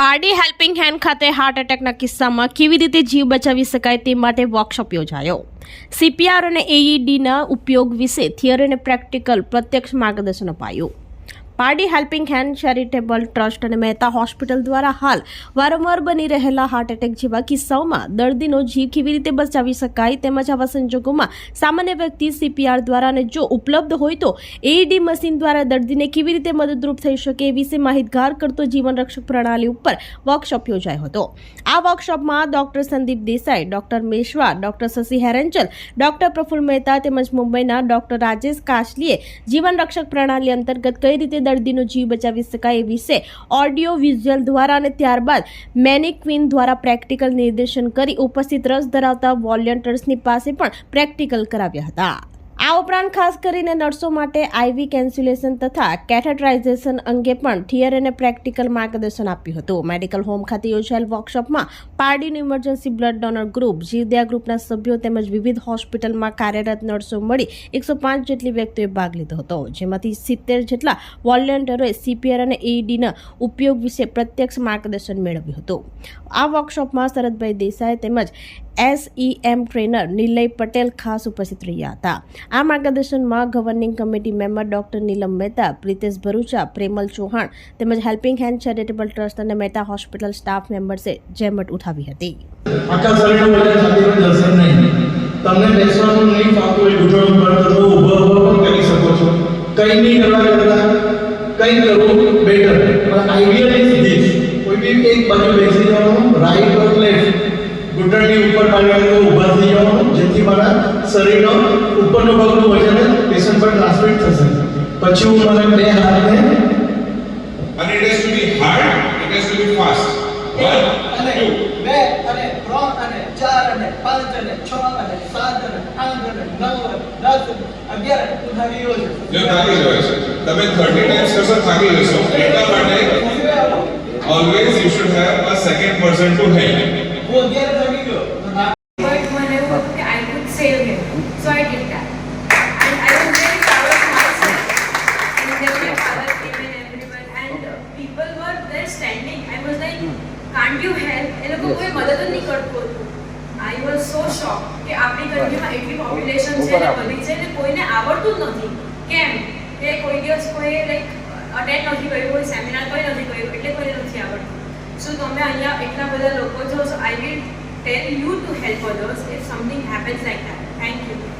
Pardi helping hand ખાતે heart એટેકના કિસ્સામાં કેવી રીતે જીવ બચાવી શકાય તે માટે વર્કશોપ યોજાયો. સીપીઆર અને એઈડીના ઉપયોગ વિશે થિયરી અને પ્રેક્ટિકલ પ્રત્યક્ષ માર્ગદર્શન અપાયું. Pardi helping hand charitable trust અને મહેતા હોસ્પિટલ દ્વારા હાલ વારંવાર બની રહેલા હાર્ટ એટેક જેવા કિસ્સાઓમાં દર્દીનો જીવ કેવી રીતે બચાવી શકાય તેમજ આવા સંજોગોમાં સામાન્ય વ્યક્તિ સીપીઆર દ્વારા અને જો ઉપલબ્ધ હોય તો એઈડી મશીન દ્વારા દર્દીને કેવી રીતે મદદરૂપ થઈ શકે એ વિશે માહિતગાર કરતો જીવન રક્ષક પ્રણાલી ઉપર વર્કશોપ યોજાયો હતો. આ વર્કશોપમાં doctor Sandeep Desai, doctor Meshwa, doctor Shashi Heranchal doctor Praful Mehta તેમજ મુંબઈના ડોક્ટર રાજેશ કાશલીએ જીવન રક્ષક પ્રણાલી અંતર્ગત કઈ રીતે દર્દીનો જીવ બચાવી શકાય એ વિશે ઓડિયો વિઝ્યુઅલ દ્વારા અને ત્યારબાદ મેનિક્વિન દ્વારા પ્રેક્ટિકલ નિર્દેશન કરી ઉપસ્થિત રસ ધરાવતા વોલેન્ટિયર્સની પાસે પણ પ્રેક્ટિકલ કરાવ્યા હતા. આ ઉપરાંત ખાસ કરીને નર્સો માટે આઈવી કેન્સ્યુલેશન તથા કેથેટરાઇઝેશન અંગે પણ થિયર અને પ્રેક્ટિકલ માર્ગદર્શન આપ્યું હતું. મેડિકલ હોમ ખાતે યોજાયેલ વર્કશોપમાં પારડીનું emergency blood donor group Jivdaya ગ્રુપના સભ્યો તેમજ વિવિધ હોસ્પિટલમાં કાર્યરત નર્સો મળી એકસો પાંચ જેટલી વ્યક્તિઓએ ભાગ લીધો હતો. જેમાંથી સિત્તેર જેટલા વોલેન્ટિયરોએ સીપીઆર અને એઈડીના ઉપયોગ વિશે પ્રત્યક્ષ માર્ગદર્શન મેળવ્યું હતું. આ વર્કશોપમાં શરદભાઈ દેસાઈ તેમજ એસઈએમ ટ્રેનર નિલય પટેલ ખાસ ઉપસ્થિત રહ્યા હતા. આ માર્ગદર્શનમાં governing committee member doctor Neelam Mehta, Pritesh Bharucha, Premal Chauhan તેમજ હેલ્પિંગ હેન્ડ ચેરિટેબલ ટ્રસ્ટ અને મહેતા હોસ્પિટલ સ્ટાફ મેમ્બર્સે જહેમત ઉઠાવી હતી. તમને બેસવાનું નહીં ફાવતું હોય ઉપર તો તમે ઊભા ઊભા પણ કરી શકો છો. કંઈ નહીં કરવા કરતા કંઈ કરવું બેટર પણ ઇઝ ધીસ કોઈ બી એક બાજુ ઉપરનો ભાગનું વજન પેશન્ટ પર ટ્રાન્સમિટ થશે પછી હું મારા બે હાથને And it has to be hard, it has to be fast. One, અને two. બે અને ત્રણ અને ચાર અને પાંચ અને છ અને સાત અને આઠ અને નવ અને દસ અને અગિયાર અને તું થાકી ગયો છે. જો થાકી જવાય છે તમે 30 ટાઈમ્સ કરશો થાકી જશો એટલા માટે always you should have a second person to help. હું અગિયાર થાકી ગયો were there standing. I was like, can't you help? એ લોકો કોઈ મદદ જ નહીં કરતું હતું. I was so shocked કે આપણી કન્ટ્રીમાં એટલી પોપ્યુલેશન છે ને બધી છે ને કોઈને આવડતું જ નથી. કેમ? કે કોઈ દિવસ કોઈ લાઈક અટેન્ડ નથી કર્યું કોઈ સેમિનાર કોઈ નથી કર્યું એટલે કોઈ નથી આવડતું. સો તમે અહીંયા એટલા બધા લોકો છો so I will tell you to help others if something happens like that. Thank you.